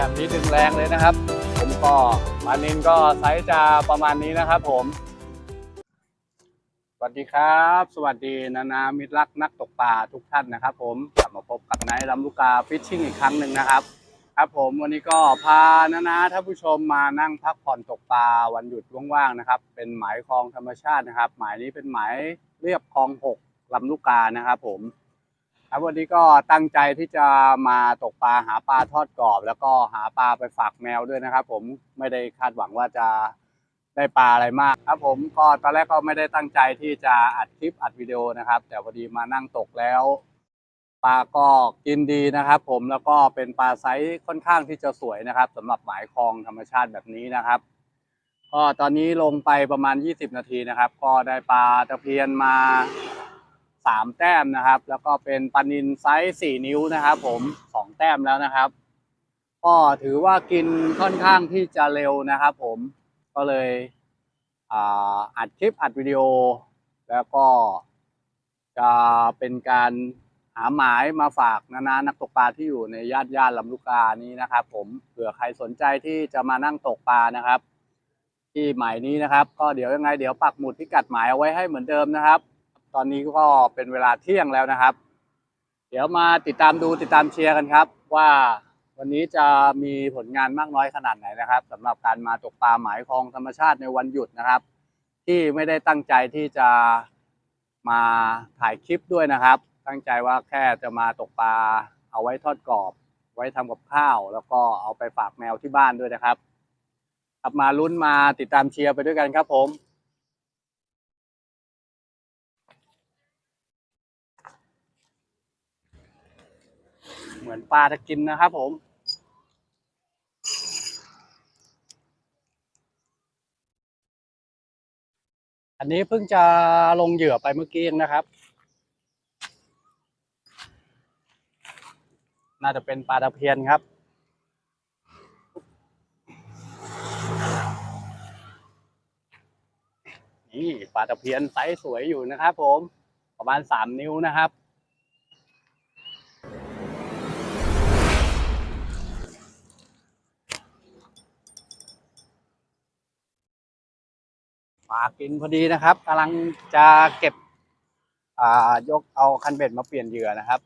แบบนี้ดึงแรงเลยนะครับ ผมก็ปลานินก็ไซส์จะประมาณนี้นะครับ ผม สวัสดีครับ สวัสดีนานามิตรรักนักตกปลาทุกท่านนะครับ ผมกลับมาพบกับนายลำลูกกาฟิชชิ่งอีกครั้งหนึ่งนะครับ ครับผมวันนี้ก็พานานาท่านผู้ชมมานั่งพักผ่อนตกปลาวันหยุดว่างๆนะครับ เป็นหมายคลองธรรมชาตินะครับ หมายนี้เป็นหมายเรียบคลองหกลำลูกกานะครับ ผม ครับวันนี้ก็ตั้งใจที่จะมาตกปลาหาปลาทอดกรอบ แล้วก็หาปลาไปฝากแมวด้วยนะครับ ผมไม่ได้คาดหวังว่าจะได้ปลาอะไรมากครับ ผมก็ตอนแรกก็ไม่ได้ตั้งใจที่จะอัดคลิปอัดวิดีโอนะครับ แต่พอดีมานั่งตกแล้วปลาก็กินดีนะครับ ผมแล้วก็เป็นปลาไซส์ค่อนข้างที่จะสวยนะครับสำหรับหมายคลองธรรมชาติแบบนี้นะครับก็ตอนนี้ลงไปประมาณ 20 นาทีนะครับ ก็ได้ปลาตะเพียนมา สามแต้มนะครับ แล้วก็เป็นปลานินไซส์สี่นิ้วนะครับ ผมสองแต้มแล้วนะครับ ก็ถือว่ากินค่อนข้างที่จะเร็วนะครับ ผมก็เลยอัดคลิปอัดวิดีโอ แล้วก็จะเป็นการหาหมายมาฝากนานานักตกปลาที่อยู่ในย่านย่านลำลูกกานี้นะครับ ผมเผื่อใครสนใจที่จะมานั่งตกปลานะครับ ที่หมายนี้นะครับ ก็เดี๋ยวยังไงเดี๋ยวปักหมุดพิกัดหมายเอาไว้ให้เหมือนเดิมนะครับ ตอนนี้ก็เป็นเวลาเที่ยงแล้วนะครับ เดี๋ยวมาติดตามดูติดตามเชียร์กันครับ ว่าวันนี้จะมีผลงานมากน้อยขนาดไหนนะครับสำหรับการมาตกปลาหมายคลองธรรมชาติในวันหยุดนะครับ ที่ไม่ได้ตั้งใจที่จะมาถ่ายคลิปด้วยนะครับ ตั้งใจว่าแค่จะมาตกปลาเอาไว้ทอดกรอบ ไว้ทำกับข้าว แล้วก็เอาไปฝากแมวที่บ้านด้วยนะครับครับมาลุ้นมาติดตามเชียร์ไปด้วยกันครับผม มือนปลาจะกินนะครับผม อันนี้เพิ่งจะลงเหยื่อไปเมื่อกี้เองนะครับ น่าจะเป็นปลาตะเพียนครับนี่ปลาตะเพียนไซส์สวยอยู่นะครับผมประมาณสามนิ้วนะครับ ปลากินพอดีนะครับกำลังจะเก็บ อ่ายกเอาคันเบ็ดมาเปลี่ยนเหยื่อนะครับ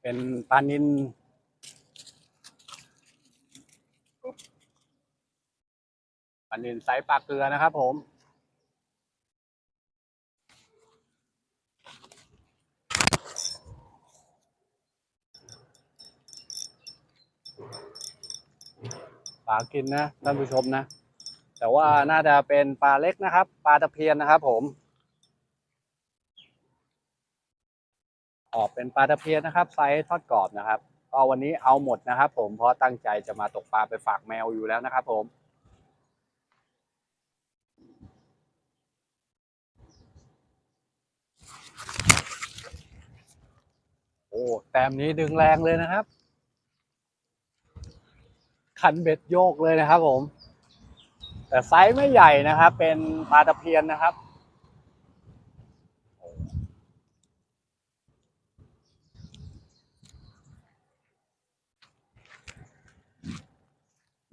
เป็นปลานินปลานินไซส์ปลาเกลือนะครับผม ปลากินนะท่านผู้ชมนะ แต่ว่าน่าจะเป็นปลาเล็กนะครับ ปลาตะเพียนนะครับ ผมออกเป็นปลาตะเพียนนะครับไซส์ทอดกรอบนะครับก็วันนี้เอาหมดนะครับ ผมเพราะตั้งใจจะมาตกปลาไปฝากแมวอยู่แล้วนะครับ ผมโอ้แต้มนี้ดึงแรงเลยนะครับ คันเบ็ดโยกเลยนะครับ ผม แต่ไซส์ไม่ใหญ่นะครับ เป็นปลาตะเพียนนะครับ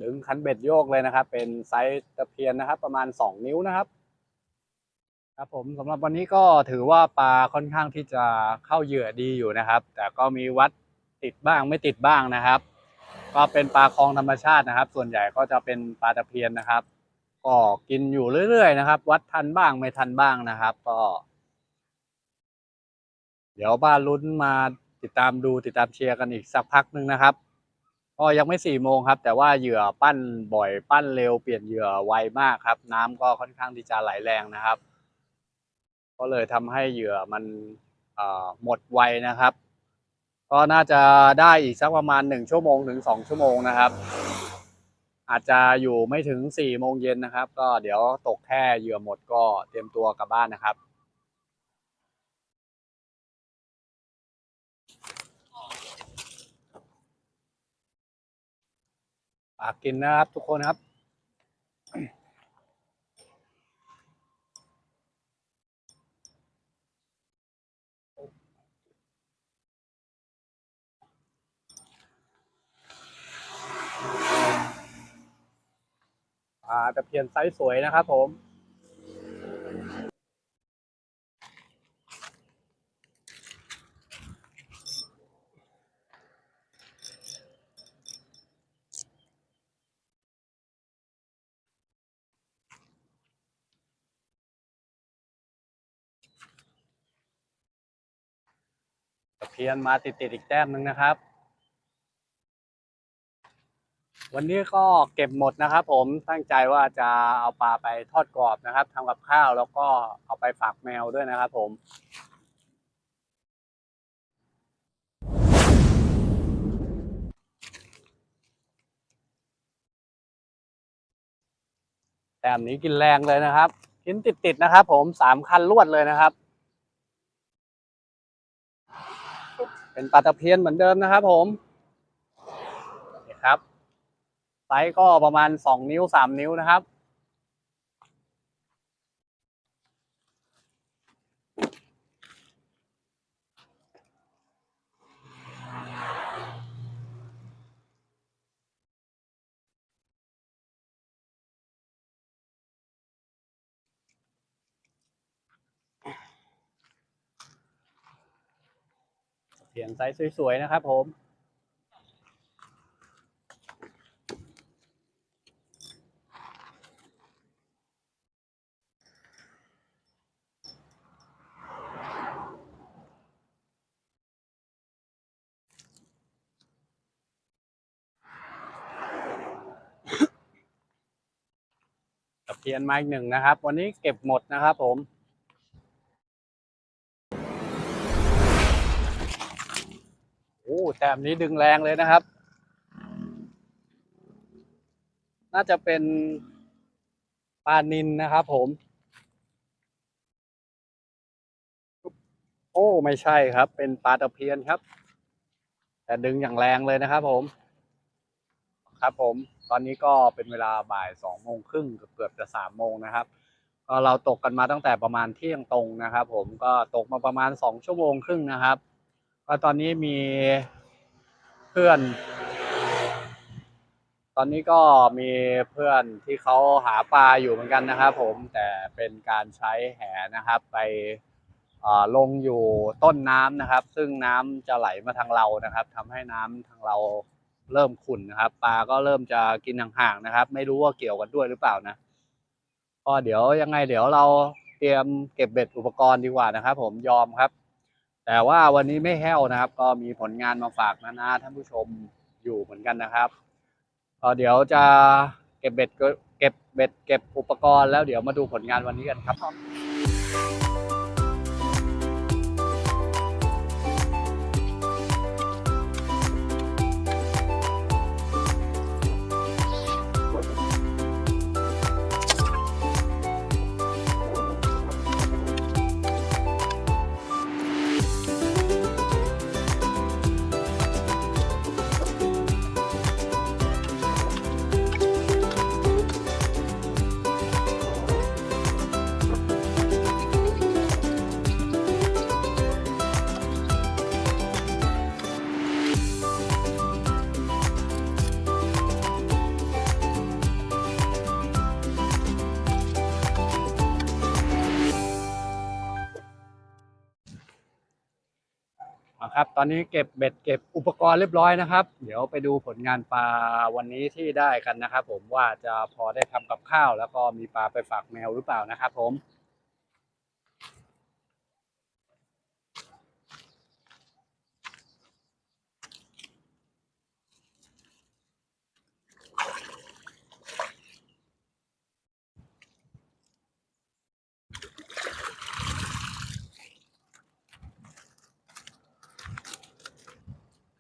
ดึงคันเบ็ดโยกเลยนะครับ เป็นไซส์ตะเพียนนะครับ ประมาณสองนิ้วนะครับ ครับผมสำหรับวันนี้ก็ถือว่าปลาค่อนข้างที่จะเข้าเหยื่อดีอยู่นะครับ แต่ก็มีวัดติดบ้างไม่ติดบ้างนะครับ ก็เป็นปลาคลองธรรมชาตินะครับ ส่วนใหญ่ก็จะเป็นปลาตะเพียนนะครับก็กินอยู่เรื่อยๆนะครับ วัดทันบ้างไม่ทันบ้างนะครับ ก็ เดี๋ยวบ้านลุ้นมาติดตามดูติดตามเชียร์กันอีกสักพักหนึ่งนะครับก็ยังไม่สี่โมงครับ แต่ว่าเหยื่อปั้นบ่อยปั้นเร็วเปลี่ยนเหยื่อไวมากครับ น้ำก็ค่อนข้างที่จะไหลแรงนะครับ ก็เลยทำให้เหยื่อมันหมดไวนะครับ ก็น่าจะได้อีกสักประมาณหนึ่งชั่วโมงถึงสองชั่วโมงนะครับ อาจจะอยู่ไม่ถึงสี่โมงเย็นนะครับ ก็เดี๋ยวตกแค่เหยื่อหมดก็เตรียมตัวกลับบ้านนะครับฝากกินนะครับทุกคนครับ ตะเพียนไซส์สวยนะครับผม ตะเพียนมาติดๆอีกแต้มหนึ่งนะครับ วันนี้ก็เก็บหมดนะครับ ผมตั้งใจว่าจะเอาปลาไปทอดกรอบนะครับทำกับข้าวแล้วก็เอาไปฝากแมวด้วยนะครับ ผมแต้มนี้กินแรงเลยนะครับ กินติดๆนะครับ ผมสามคันรวดเลยนะครับ เป็นปลาตะเพียนเหมือนเดิมนะครับ ผมนี่ครับ ไซส์ก็ประมาณสองนิ้วสามนิ้วนะครับเพียนไซส์สวยๆนะครับผม เพียนมาอีกหนึ่งนะครับ วันนี้เก็บหมดนะครับผม โอ้แต้มนี้ดึงแรงเลยนะครับ น่าจะเป็นปลานินนะครับผม โอ้ ไม่ใช่ครับ เป็นปลาตะเพียนครับ แต่ดึงอย่างแรงเลยนะครับผม ครับผม ตอนนี้ก็เป็นเวลาบ่ายสองโมงครึ่งเกือบจะสามโมงนะครับก็เราตกกันมาตั้งแต่ประมาณเที่ยงตรงนะครับ ผมก็ตกมาประมาณสองชั่วโมงครึ่งนะครับ ก็ตอนนี้มีเพื่อน ตอนนี้ก็มีเพื่อนที่เขาหาปลาอยู่เหมือนกันนะครับ ผมแต่เป็นการใช้แหนะครับ ไปลงอยู่ต้นน้ำนะครับ ซึ่งน้ำจะไหลมาทางเรานะครับทำให้น้ำทางเรา เริ่มขุ่นนะครับ ปลาก็เริ่มจะกินห่างๆนะครับ ไม่รู้ว่าเกี่ยวกันด้วยหรือเปล่านะก็เดี๋ยวยังไงเดี๋ยวเราเตรียมเก็บเบ็ดอุปกรณ์ดีกว่านะครับ ผมยอมครับ แต่ว่าวันนี้ไม่แห้วนะครับ ก็มีผลงานมาฝากนะนะท่านผู้ชมอยู่เหมือนกันนะครับก็เดี๋ยวจะเก็บเบ็ดเก็บเบ็ดเก็บอุปกรณ์แล้วเดี๋ยวมาดูผลงานวันนี้กันครับ อะครับ ตอนนี้เก็บเบ็ดเก็บอุปกรณ์เรียบร้อยนะครับ เดี๋ยวไปดูผลงานปลาวันนี้ที่ได้กันนะครับ ผมว่าจะพอได้ทำกับข้าว แล้วก็มีปลาไปฝากแมวหรือเปล่านะครับ ผม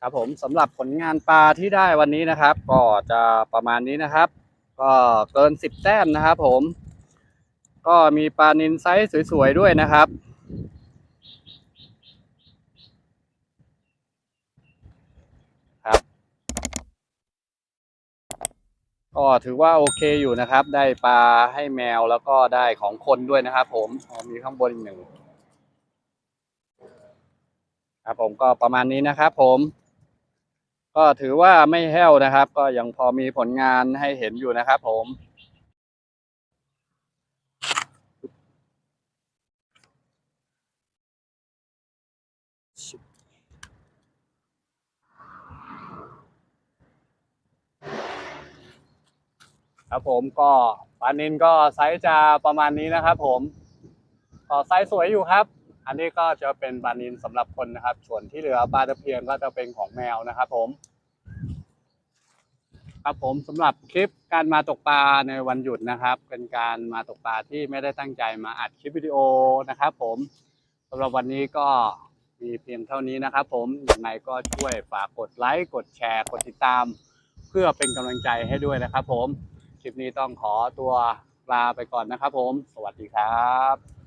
ครับผมสำหรับผลงานปลาที่ได้วันนี้นะครับ ก็จะประมาณนี้นะครับ ก็เกินสิบแต้มนะครับ ผม ก็มีปลานินไซส์สวยๆด้วยนะครับ ครับ ก็ถือว่าโอเคอยู่นะครับ ได้ปลาให้แมวแล้วก็ได้ของคนด้วยนะครับ ผมมีข้างบนอีกหนึ่งครับผมก็ประมาณนี้นะครับผม ก็ถือว่าไม่แห้วนะครับ ก็ยังพอมีผลงานให้เห็นอยู่นะครับผมครับผมก็ปานินก็ไซส์จะประมาณนี้นะครับผมก็ไซส์สวยอยู่ครับ อันนี้ก็จะเป็นปลานินสำหรับคนนะครับ ส่วนที่เหลือปลาตะเพียนก็จะเป็นของแมวนะครับ ผม ครับผมสำหรับคลิปการมาตกปลาในวันหยุดนะครับ เป็นการมาตกปลาที่ไม่ได้ตั้งใจมาอัดคลิปวิดีโอนะครับ ผมสำหรับวันนี้ก็มีเพียงเท่านี้นะครับ ผมยังไงก็ช่วยฝากกดไลค์กดแชร์ กดติดตาม เพื่อเป็นกำลังใจให้ด้วยนะครับ ผมคลิปนี้ต้องขอตัวลาไปก่อนนะครับ ผม สวัสดีครับ